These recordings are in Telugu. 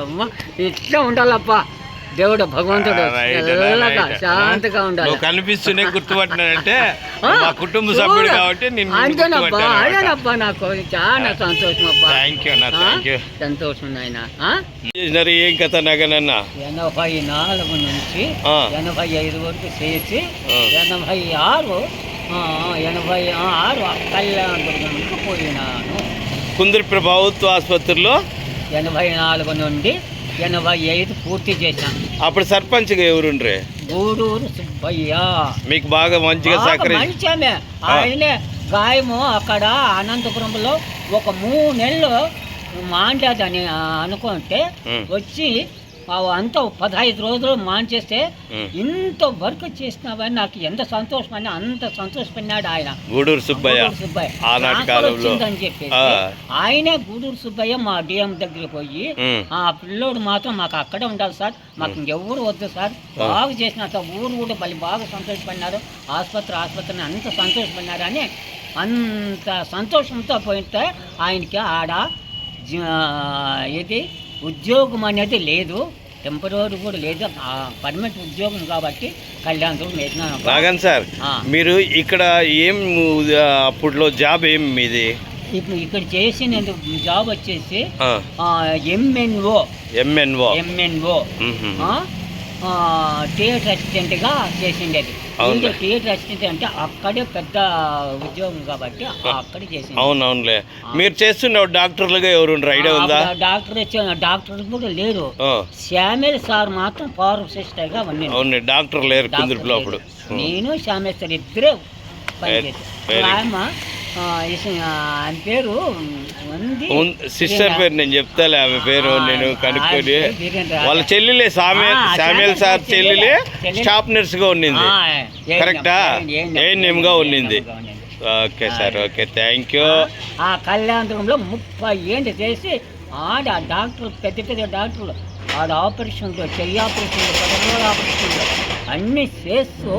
అమ్మ, ఇట్లా ఉండాలప్పా దేవుడు భగవంతుడు. శాంతిగా ఉండాలి నువ్వు కనిపిస్తూనే గుర్తుపట్టినాడంటే మా కుటుంబ సభ్యుడు. కాబట్టి అంతేనప్పా అదేనప్పా నాకు చాలా సంతోషం అప్పా థ్యాంక్ యూ అన్న ఆ? థ్యాంక్ యూ సంతోషం నాయన చేసినారు ఏం కథ నగనన్న ఎనభై నాలుగు నుంచి. ఎనభై ఐదు వరకు చేసి. ఎనభై ఆరు ఎనభై ఆరు కళ్యాణదుర్గంకి పోయినాను కుందరి ప్రభుత్వ ఆసుపత్రిలో ఎనభై నాలుగు నుండి ఎనభై ఐదు పూర్తి చేశాను అప్పుడు సర్పంచ్గా ఎవరుండ్రే? గూడూరు సుబ్బయ్య. మీకు బాగా మంచిగా సహకరి మంచి ఆయనే గాయము అక్కడ అనంతపురంలో ఒక మూడు నెలలు మాండదని అనుకుంటే. వచ్చి అంత పదహైదు రోజులు మాంచేస్తే. ఇంత వర్క్ చేసినావని నాకు ఎంత సంతోషం అని అంత సంతోషపడినాడు ఆయన. గూడూరు సుబ్బయ్య. సుబ్బయ్య. చెప్పేసి. ఆయనే గూడూరు సుబ్బయ్య మా డిఎం దగ్గరికి పోయి. ఆ పిల్లోడు మాత్రం మాకు అక్కడే ఉండాలి సార్. మాకు ఇంకెవ్వరు వద్దు సార్. బాగా చేసిన ఊరు కూడా మళ్ళీ బాగా సంతోషపడినారు. ఆసుపత్రి ఆసుపత్రిని అంత సంతోషపడినారు అని అంత సంతోషంతో పోయితే ఆయనకి ఆడ ఇది ఉద్యోగం అనేది లేదు. టెంపరీ కూడా లేదు. పర్మనెంట్ ఉద్యోగం కాబట్టి కళ్యాణం రాగన్ సార్. మీరు ఇక్కడ ఏం ఆ, అప్పుడులో జాబ్ ఏం మీది? ఇప్పుడు ఇక్కడ చేసిన జాబ్ వచ్చేసి ఎంఎన్ఓ ఎంఎన్ఓ ఎంఎన్ఓ. థియేటర్ అసిస్టెంట్గా చేసిండేది. ఇంకా థియేటర్ అసిస్టెంట్ అంటే అక్కడే పెద్ద ఉద్యోగం కాబట్టి అక్కడే చేసింది. అవునవునులే. మీరు చేస్తున్న డాక్టర్లుగా ఎవరుండ్రు? ఐడియా ఉందా? డాక్టర్ వచ్చి డాక్టర్ కూడా లేరు శ్యామేల్ సార్ మాత్రం ఫార్మసిస్టర్గా ఉండింది అవును డాక్టర్ లేరు డాక్టర్ కుందురుపులో. అప్పుడు. నేను శ్యామేల్ సార్ ఇద్దరే Very- పనిచేసాం పేరు సిస్టర్ పేరు నేను చెప్తాలే ఆమె పేరు నేను కనుక్కొని. వాళ్ళ చెల్లెలే సామె ఆ, శామ్యుల్ శామ్యుల్ సార్ చెల్లెలే. స్టాఫ్ నర్స్గా ఉండింది ఆ, ఏ- కరెక్టా? ఏ- ఏ నేమ్గా ఉండింది. గా ఉండింది. Okay sir okay thank you ఆ కళ్యాణంలో ముప్పై ఏంటి చేసి ఆడ డాక్టర్ పెద్ద పెద్ద డాక్టర్లు ఆడ ఆపరేషన్లు చెయ్యి ఆపరేషన్లు పదమూడు ఆపరేషన్లు అన్నీ చేస్తూ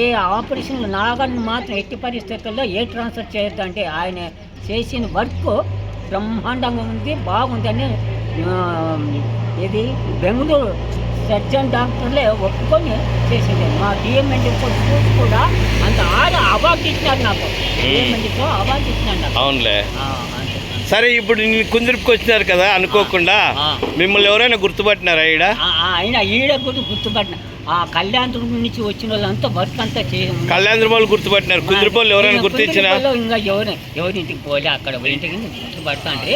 ఏ ఆపరేషన్లు నాగన్ని మాత్రం ఎట్టి పరిస్థితుల్లో ఏ ట్రాన్స్ఫర్ చేయొద్దంటే ఆయన చేసిన వర్క్ బ్రహ్మాండంగా ఉంది బాగుందని ఇది బెంగళూరు సర్జన్ డాక్టర్లే ఒప్పుకొని చేసింది. మా డిఎంఎండి చూసి కూడా అంత ఆడ అవార్డు ఇచ్చినాడు నాకు. డిఎంఎండితో అవార్డు ఇచ్చినాడు అవునులే. సరే ఇప్పుడు కుందురుపుకి వచ్చినారు కదా అనుకోకుండా. మిమ్మల్ని ఎవరైనా గుర్తుపట్టినారా ఈడ? ఆయన ఈడ కూడా గుర్తుపట్టిన. ఆ కళ్యాణదుర్గం నుంచి వచ్చిన వాళ్ళంతా వర్క్ అంతా చేయ కళ్యాణ వాళ్ళు గుర్తుపట్టినారు. కుందురుపల్లి ఎవరైనా గుర్తించినా? ఇంకా ఎవరు ఎవరి ఇంటికి పోలే అక్కడ. ఇంటికి గుర్తుపడతా అంటే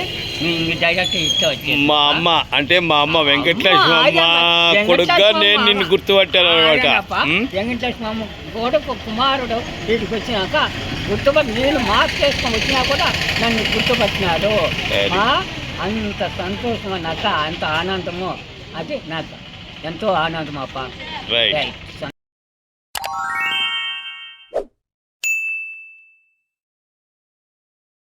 డైరెక్ట్ ఇస్తే వచ్చేది మా అమ్మ అంటే మా అమ్మ వెంకటలక్ష్మి అమ్మ కొడుగ్గా నేను నిన్ను గుర్తుపట్టాను అనమాట. వెంకటేశ్వర గోడకు కుమారుడు వీటికి వచ్చినాక గుర్తుపట్టి నేను మాస్క్ వేసుకొని వచ్చినా కూడా నన్ను గుర్తుపట్టినాడు. అంత సంతోషం నాకు అంత ఆనందము. అది నాకు ఎంతో ఆనందం అప్ప రైట్